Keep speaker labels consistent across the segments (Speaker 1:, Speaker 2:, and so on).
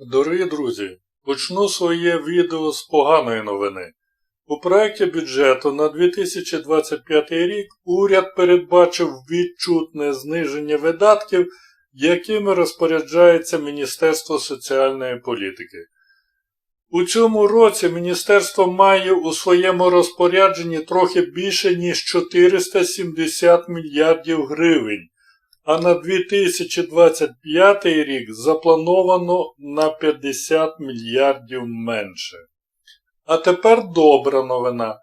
Speaker 1: Дорогі друзі, почну своє відео з поганої новини. У проєкті бюджету на 2025 рік уряд передбачив відчутне зниження видатків, якими розпоряджається Міністерство соціальної політики. У цьому році міністерство має у своєму розпорядженні трохи більше ніж 470 мільярдів гривень а на 2025 рік заплановано на 50 мільярдів менше. А тепер добра новина.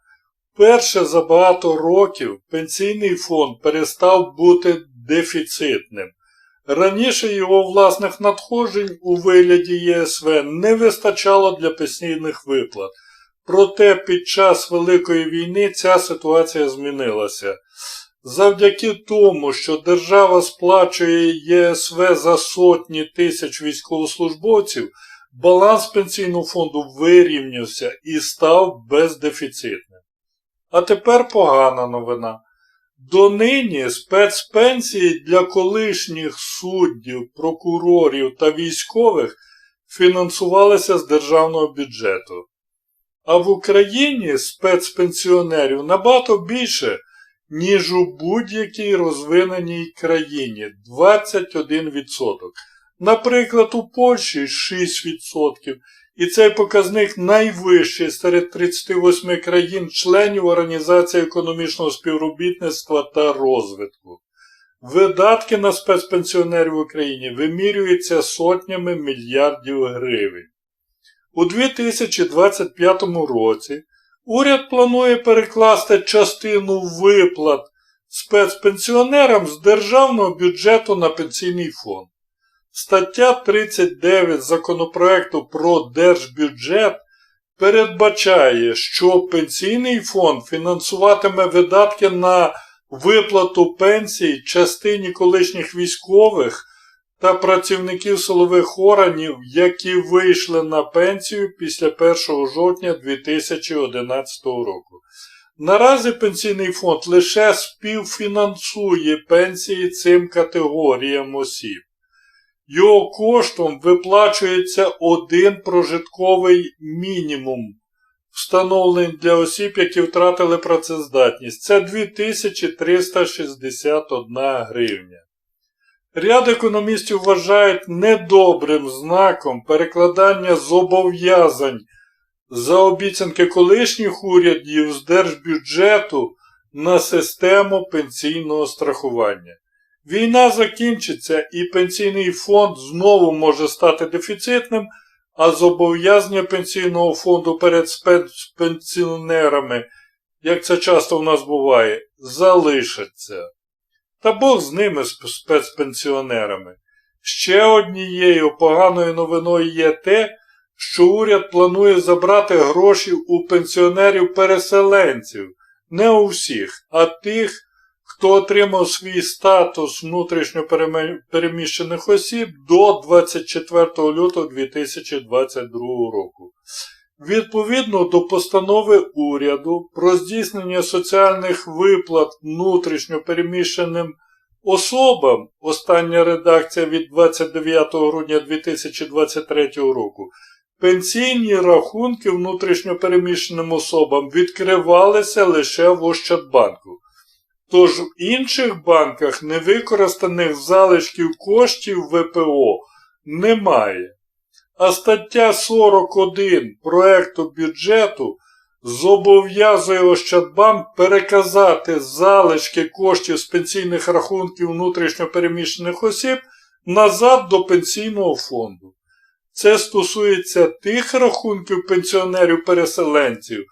Speaker 1: Перше за багато років пенсійний фонд перестав бути дефіцитним. Раніше його власних надходжень у вигляді ЄСВ не вистачало для пенсійних виплат. Проте під час Великої війни ця ситуація змінилася. Завдяки тому, що держава сплачує ЄСВ за сотні тисяч військовослужбовців, баланс пенсійного фонду вирівнявся і став бездефіцитним. А тепер погана новина. Донині спецпенсії для колишніх суддів, прокурорів та військових фінансувалися з державного бюджету. А в Україні спецпенсіонерів набагато більше ніж у будь-якій розвиненій країні 21%. Наприклад, у Польщі 6%. І цей показник найвищий серед 38 країн-членів Організації економічного співробітництва та розвитку. Видатки на спецпенсіонерів в Україні вимірюються сотнями мільярдів гривень. У 2025 році Уряд планує перекласти частину виплат спецпенсіонерам з державного бюджету на пенсійний фонд. Стаття 39 законопроекту про держбюджет передбачає, що пенсійний фонд фінансуватиме видатки на виплату пенсій частині колишніх військових та працівників силових органів, які вийшли на пенсію після 1 жовтня 2011 року. Наразі пенсійний фонд лише співфінансує пенсії цим категоріям осіб. Його коштом виплачується один прожитковий мінімум, встановлений для осіб, які втратили працездатність. Це 2361 гривня. Ряд економістів вважають недобрим знаком перекладання зобов'язань за обіцянки колишніх урядів з держбюджету на систему пенсійного страхування. Війна закінчиться і пенсійний фонд знову може стати дефіцитним, а зобов'язання пенсійного фонду перед спецпенсіонерами, як це часто в нас буває, залишаться. Та Бог з ними спецпенсіонерами. Ще однією поганою новиною є те, що уряд планує забрати гроші у пенсіонерів-переселенців, не у всіх, а тих, хто отримав свій статус внутрішньо переміщених осіб до 24 лютого 2022 року. Відповідно до постанови уряду про здійснення соціальних виплат внутрішньо переміщеним особам, остання редакція від 29 грудня 2023 року, пенсійні рахунки внутрішньо переміщеним особам відкривалися лише в Ощадбанку. Тож в інших банках невикористаних залишків коштів ВПО немає. А стаття 41 проекту бюджету зобов'язує Ощадбанк переказати залишки коштів з пенсійних рахунків внутрішньопереміщених осіб назад до пенсійного фонду. Це стосується тих рахунків пенсіонерів-переселенців,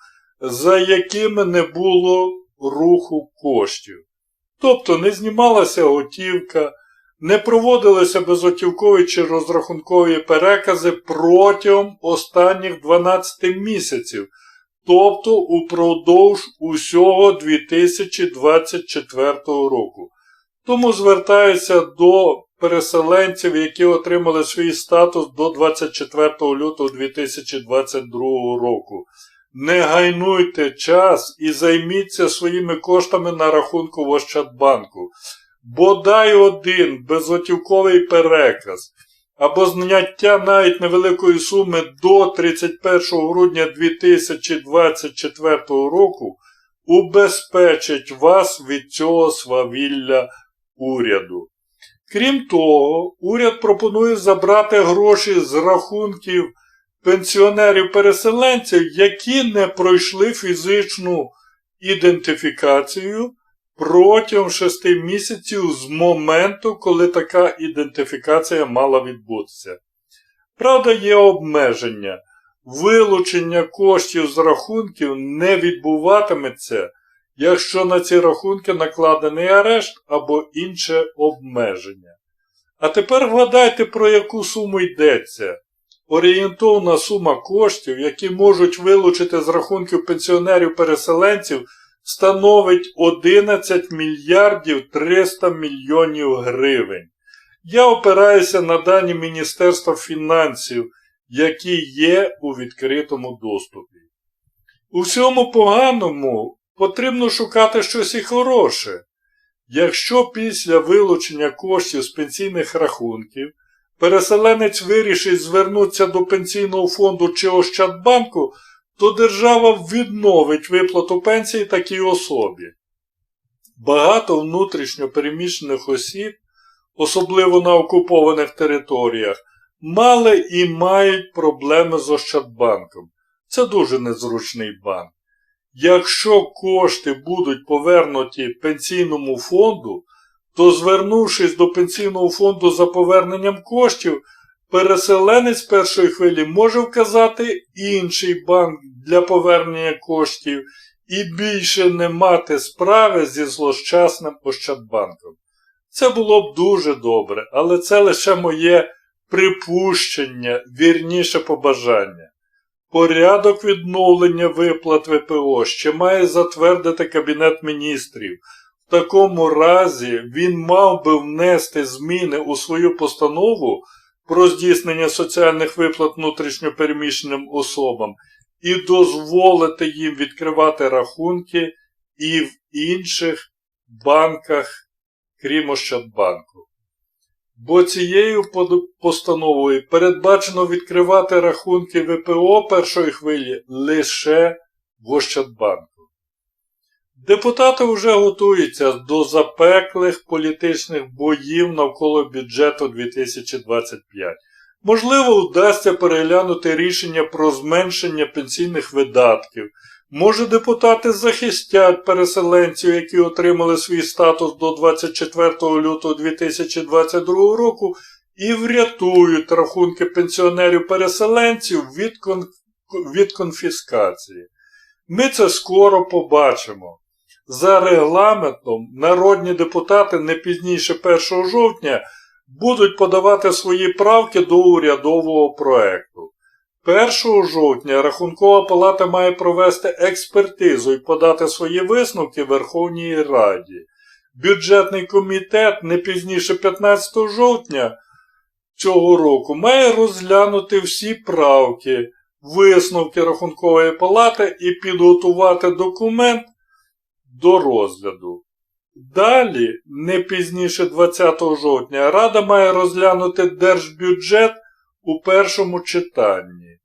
Speaker 1: за якими не було руху коштів. Тобто не знімалася готівка не проводилися безготівкові чи розрахункові перекази протягом останніх 12 місяців, тобто упродовж усього 2024 року. Тому звертаюся до переселенців, які отримали свій статус до 24 лютого 2022 року. Не гайнуйте час і займіться своїми коштами на рахунку в Ощадбанку бодай один безготівковий переказ або зняття навіть невеликої суми до 31 грудня 2024 року убезпечить вас від цього свавілля уряду. Крім того, уряд пропонує забрати гроші з рахунків пенсіонерів-переселенців, які не пройшли фізичну ідентифікацію протягом 6 місяців з моменту, коли така ідентифікація мала відбутися. Правда, є обмеження. Вилучення коштів з рахунків не відбуватиметься, якщо на ці рахунки накладений арешт або інше обмеження. А тепер вгадайте, про яку суму йдеться. Орієнтовна сума коштів, які можуть вилучити з рахунків пенсіонерів-переселенців, становить 11 мільярдів 300 мільйонів гривень. Я опираюся на дані Міністерства фінансів, які є у відкритому доступі. У всьому поганому потрібно шукати щось і хороше. Якщо після вилучення коштів з пенсійних рахунків переселенець вирішить звернутися до пенсійного фонду чи Ощадбанку, то держава відновить виплату пенсії такій особі. Багато внутрішньо переміщених осіб, особливо на окупованих територіях, мали і мають проблеми з Ощадбанком. Це дуже незручний банк. Якщо кошти будуть повернуті пенсійному фонду, то звернувшись до пенсійного фонду за поверненням коштів, переселенець першої хвилі може вказати інший банк для повернення коштів і більше не мати справи зі злощасним Ощадбанком. Це було б дуже добре, але це лише моє припущення, вірніше побажання. Порядок відновлення виплат ВПО ще має затвердити Кабінет міністрів. В такому разі він мав би внести зміни у свою постанову про здійснення соціальних виплат внутрішньопереміщеним особам і дозволити їм відкривати рахунки і в інших банках, крім Ощадбанку. Бо цією постановою передбачено відкривати рахунки ВПО першої хвилі лише в Ощадбанку. Депутати вже готуються до запеклих політичних боїв навколо бюджету 2025. Можливо, вдасться переглянути рішення про зменшення пенсійних видатків. Може, депутати захистять переселенців, які отримали свій статус до 24 лютого 2022 року, і врятують рахунки пенсіонерів-переселенців від, кон... від конфіскації. Ми це скоро побачимо. За регламентом народні депутати не пізніше 1 жовтня будуть подавати свої правки до урядового проекту. 1 жовтня Рахункова палата має провести експертизу і подати свої висновки Верховній Раді. Бюджетний комітет не пізніше 15 жовтня цього року має розглянути всі правки, висновки Рахункової палати і підготувати документ до розгляду. Далі, не пізніше 20 жовтня, Рада має розглянути держбюджет у першому читанні.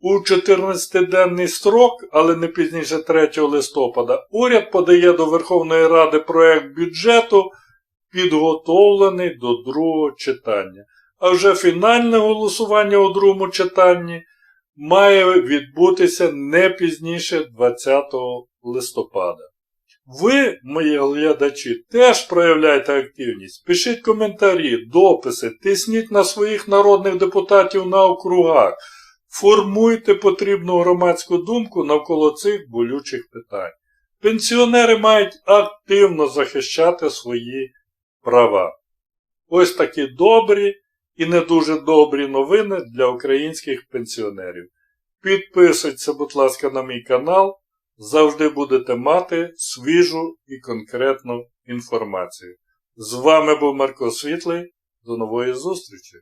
Speaker 1: У 14-денний строк, але не пізніше 3 листопада, уряд подає до Верховної Ради проект бюджету, підготовлений до другого читання. А вже фінальне голосування у другому читанні має відбутися не пізніше 20 листопада. Ви, мої глядачі, теж проявляйте активність. Пишіть коментарі, дописи, тисніть на своїх народних депутатів на округах, формуйте потрібну громадську думку навколо цих болючих питань. Пенсіонери мають активно захищати свої права. Ось такі добрі і не дуже добрі новини для українських пенсіонерів. Підписуйтесь, будь ласка, на мій канал завжди будете мати свіжу і конкретну інформацію. З вами був Марко Світлий. До нової зустрічі!